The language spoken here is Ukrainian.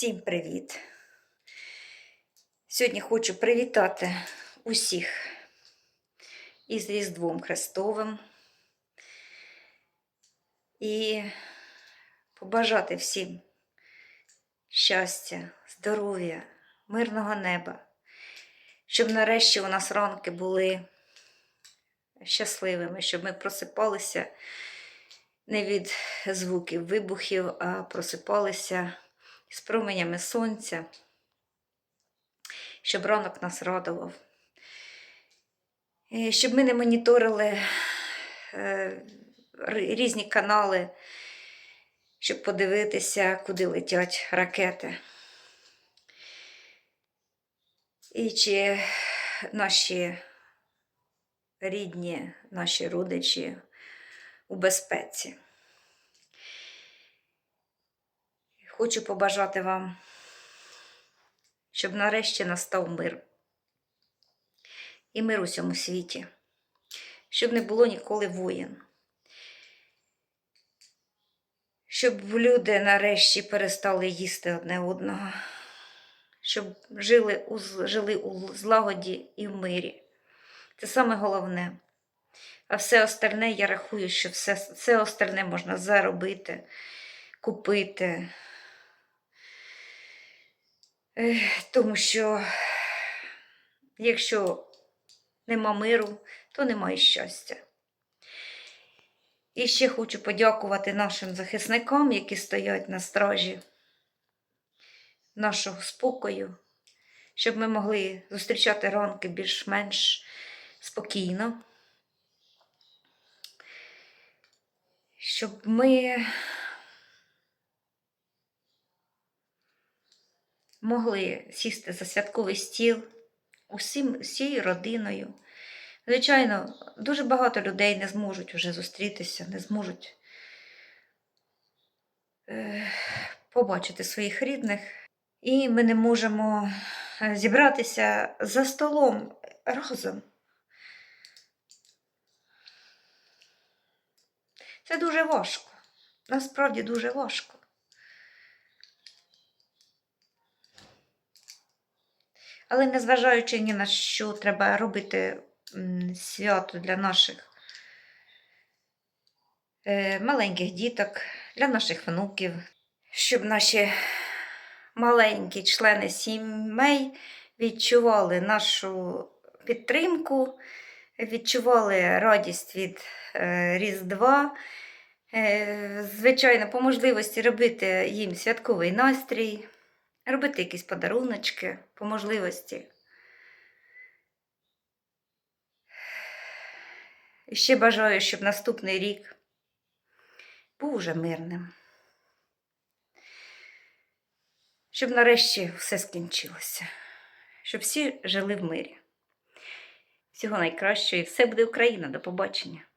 Всім привіт! Сьогодні хочу привітати усіх із Різдвом Христовим і побажати всім щастя, здоров'я, мирного неба, щоб нарешті у нас ранки були щасливими, щоб ми просипалися не від звуків вибухів, а просипалися з променями сонця, щоб ранок нас радував. Щоб ми не моніторили е, різні канали, щоб подивитися, куди летять ракети. І чи наші рідні, наші родичі у безпеці. Хочу побажати вам, щоб нарешті настав мир. І мир у всьому світі, щоб не було ніколи воєн. Щоб люди нарешті перестали їсти одне одного, щоб жили у, жили у злагоді і в мирі. Це саме головне. А все остальне, я рахую, що все, все остальне можна заробити, купити. Тому що якщо нема миру, то немає щастя. І ще хочу подякувати нашим захисникам, які стоять на стражі нашого спокою, щоб ми могли зустрічати ранки більш-менш спокійно. Щоб ми могли сісти за святковий стіл усім, всією родиною. Звичайно, дуже багато людей не зможуть вже зустрітися, не зможуть е, побачити своїх рідних. І ми не можемо е, зібратися за столом разом. Це дуже важко. Насправді дуже важко. Але незважаючи ні на що, треба робити свято для наших е, маленьких діток, для наших внуків, щоб наші маленькі члени сімей відчували нашу підтримку, відчували радість від е, Різдва. Е, Звичайно, по можливості робити їм святковий настрій, робити якісь подаруночки по можливості. І ще бажаю, щоб наступний рік був уже мирним. Щоб нарешті все скінчилося, щоб всі жили в мирі. Всього найкращого і все буде Україна. До побачення.